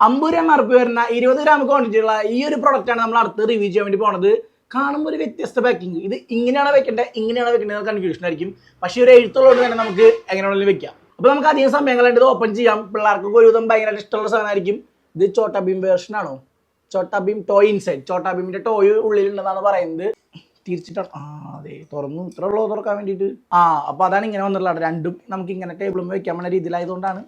അമ്പത് M R P വരുന്ന ഇരുപത് ഗ്രാം ക്വാണ്ടിറ്റി ഉള്ള ഈ ഒരു പ്രോഡക്റ്റ് ആണ് നമ്മൾ അടുത്ത് റിവ്യൂ ചെയ്യാൻ വേണ്ടി പോണത്. കാണുമ്പോൾ ഒരു വ്യത്യസ്ത പാക്കിങ് ഇത് ഇങ്ങനെയാണ് വെക്കേണ്ടത് ഇങ്ങനെയാണ് വെക്കേണ്ടത് കൺഫ്യൂഷൻ ആയിരിക്കും. പക്ഷേ ഒരു എഴുത്തുള്ളതുകൊണ്ട് തന്നെ നമുക്ക് എങ്ങനെയാണെങ്കിലും വെക്കാം. അപ്പോൾ നമുക്ക് അധികം സമയങ്ങളുണ്ട് ഇത് ഓപ്പൺ ചെയ്യാം. പിള്ളേർക്കൊക്കെ ഒരുവിധം ഭയങ്കര ഇഷ്ടമുള്ള സാധനമായിരിക്കും. ഇത് ചോട്ടാ ഭീം വേർഷൻ ആണോ? ചോട്ടാ ഭീം ടോയ് ഇൻസൈഡ് ചോട്ടാ ഭീമിന്റെ ടോയ് ഉള്ളിലുണ്ടെന്നാണ് പറയുന്നത്? തിരിച്ചിട്ടാണ്. ആ അതെ. തുറന്നു. ഇത്ര ഉള്ളത് തുറക്കാൻ വേണ്ടിയിട്ട്. ആ അപ്പോൾ അതാണ് ഇങ്ങനെ വന്നിട്ടുള്ളത്. രണ്ടും നമുക്ക് ഇങ്ങനെ ടേബിളും വെക്കാൻ പറ്റുന്ന രീതിയിലായതുകൊണ്ടാണ്.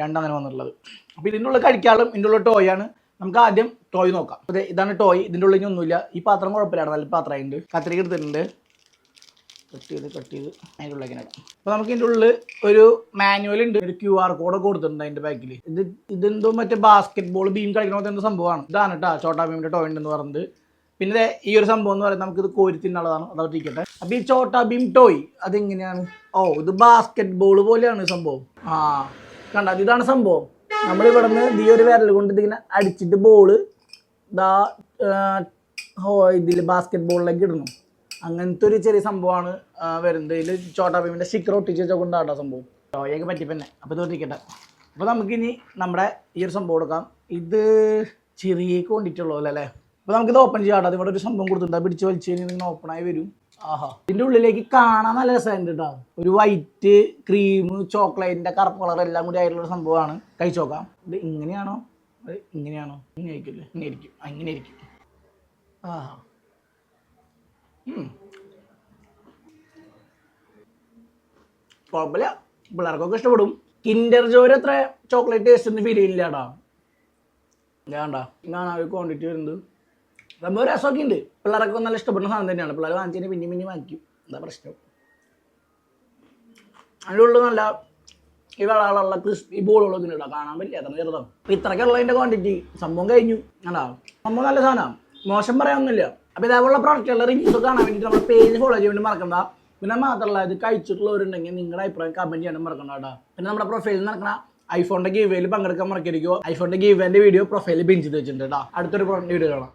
രണ്ടങ്ങനെ വന്നിട്ടുള്ളത് അപ്പോൾ ഇതിന്റെ ഉള്ളിൽ കഴിക്കാളും ഇതിന്റെ ഉള്ളിൽ ടോയ് ആണ്. നമുക്ക് ആദ്യം ടോയ് നോക്കാം. അതെ ഇതാണ് ടോയ് ഇതിന്റെ ഉള്ളിൽ ഒന്നുമില്ല. ഈ പാത്രം കുഴപ്പമില്ല. നല്ല പാത്രമായിട്ടുണ്ട്. കത്തിരിക്ക് എടുത്തിട്ടുണ്ട്. കട്ട് ചെയ്ത് കട്ട് ചെയ്ത് അതിന്റെ ഉള്ളിലേക്ക് ഇടാം. അപ്പോൾ നമുക്ക് ഇതിന്റെ ഉള്ളിൽ ഒരു മാനുവൽ ഉണ്ട്. ഒരു ക്യു ആർ കോഡ് കൊടുത്തിട്ടുണ്ട് അതിന്റെ ബാക്കിൽ ഇത് ഇതെന്തോ മറ്റേ ബാസ്കറ്റ് ബോൾ ബീം കളിക്കണ പോലത്തെ എന്തോ സംഭവമാണ്. ഇതാണ് കേട്ടോ ചോട്ടാ ഭീമിന്റെ ടോയ് ഉണ്ടെന്ന് പറയുന്നത് പിന്നെ ഈ ഒരു സംഭവം എന്ന് പറയുന്നത് നമുക്കിത് കോരി തിന്നുള്ളതാണ്. അതവിടെ ഇരിക്കട്ടെ. അപ്പോൾ ഈ ചോട്ടാ ബീം ടോയ് അതെങ്ങനെയാണ്? ഓ ഇത് ബാസ്കറ്റ് ബോൾ പോലെയാണ് സംഭവം. ആ കണ്ട ഇതാണ് സംഭവം. നമ്മൾ ഇവിടെ നിന്ന് ഈ ഒരു വിരൽ കൊണ്ട് ഇതിങ്ങനെ അടിച്ചിട്ട് ബോൾ ദാ ഹോ ഇതിൽ ബാസ്കറ്റ് ബോളിലേക്ക് ഇടണം. അങ്ങനത്തെ ഒരു ചെറിയ സംഭവമാണ് വരുന്നത്. ഇതിൽ ചോട്ടാ ഭീമിന്റെ സ്റ്റിക്കർ ഒട്ടിച്ച് വെച്ചാൽ കൊണ്ടാട്ടോ സംഭവം ടോയൊക്കെ പറ്റി പിന്നെ അപ്പോൾ തോന്നിക്കട്ടെ അപ്പോൾ നമുക്കിനി നമ്മുടെ ഈ ഒരു സംഭവം എടുക്കാം ഇത് ചെറിയ ക്വാണ്ടിറ്റി ഉള്ളൂ അല്ലേ? അപ്പോൾ നമുക്കിത് ഓപ്പൺ ചെയ്യാം കേട്ടോ. ഇവിടെ ഒരു സംഭവം കൊടുത്തിട്ടുണ്ട്. പിടിച്ച് വലിച്ചു കഴിഞ്ഞാൽ ഇങ്ങനെ ആയി വരും. ആഹാ. ഇതിന്റെ ഉള്ളിലേക്ക് കാണാൻ നല്ല രസമുണ്ട് കേട്ടോ ഒരു വൈറ്റ് ക്രീം ചോക്ലേറ്റിന്റെ കറുപ്പ് കളർ എല്ലാം കൂടി ആയിട്ടുള്ള സംഭവമാണ്. കഴിച്ചു നോക്കാം. ഇത് ഇങ്ങനെയാണോ? ഇങ്ങനെയാണോ? ഇങ്ങനെ ആയിരിക്കില്ലേ ഇങ്ങനെ ആയിരിക്കും. അങ്ങനെ ആയിരിക്കും. ആഹാ. കുഴപ്പമില്ല. പിള്ളേർക്കൊക്കെ ഇഷ്ടപ്പെടും. കിൻഡർ ജോര് അത്ര ചോക്ലേറ്റ് ടേസ്റ്റ് ഒന്നും ഫീൽ ചെയ്യില്ലാടാ വേണ്ട ഇതാണ് ആ ഒരു ക്വാണ്ടിറ്റി വരുന്നത്? സംഭവം രസമൊക്കെ ഉണ്ട് പിള്ളേരൊക്കെ നല്ല ഇഷ്ടപ്പെടുന്ന സാധനം തന്നെയാണ്. പിള്ളേർ വാങ്ങിച്ചതിന് പിന്നെയും പിന്നെയും വാങ്ങിക്കും. എന്താ പ്രശ്നം. അതിന്റെ ഉള്ളിൽ നല്ല ഈ വെള്ളമുള്ള ക്രിസ്പി ബോളുകളൊക്കെ ഉണ്ട് കാണാൻ പറ്റില്ല? അത്ര ചെറുതാണ് അപ്പം ഇത്രയ്ക്കുള്ള അതിന്റെ ക്വാണ്ടിറ്റി സംഭവം കഴിഞ്ഞു. കണ്ടാ? സംഭവം നല്ല സാധനമാണ്. മോശം പറയാനൊന്നുമില്ല. അപ്പോൾ ഇതേപോലുള്ള പ്രോഡക്റ്റുകളുടെ റിവ്യൂസ് കാണാൻ വേണ്ടിയിട്ട് നമ്മുടെ പേജ് ഫോളോ ചെയ്യാൻ വേണ്ടി മറക്കണ്ട. പിന്നെ മാത്രമല്ല ഇത് കഴിച്ചിട്ടുള്ളവരുണ്ടെങ്കിൽ നിങ്ങളുടെ അഭിപ്രായം കമന്റ് ചെയ്യാനും മറക്കണ്ട കേട്ടോ. പിന്നെ നമ്മുടെ പ്രൊഫൈലിൽ നടക്കണ ഐഫോണിന്റെ ഗീവേയിൽ പങ്കെടുക്കാൻ മറക്കരുത് ഐഫോണിന്റെ ഗീവേന്റെ വീഡിയോ പ്രൊഫൈലിൽ ബിഞ്ച് ചെയ്ത് വെച്ചിട്ടുണ്ട് കേട്ടോ. അടുത്തൊരു വീഡിയോ കാണാം.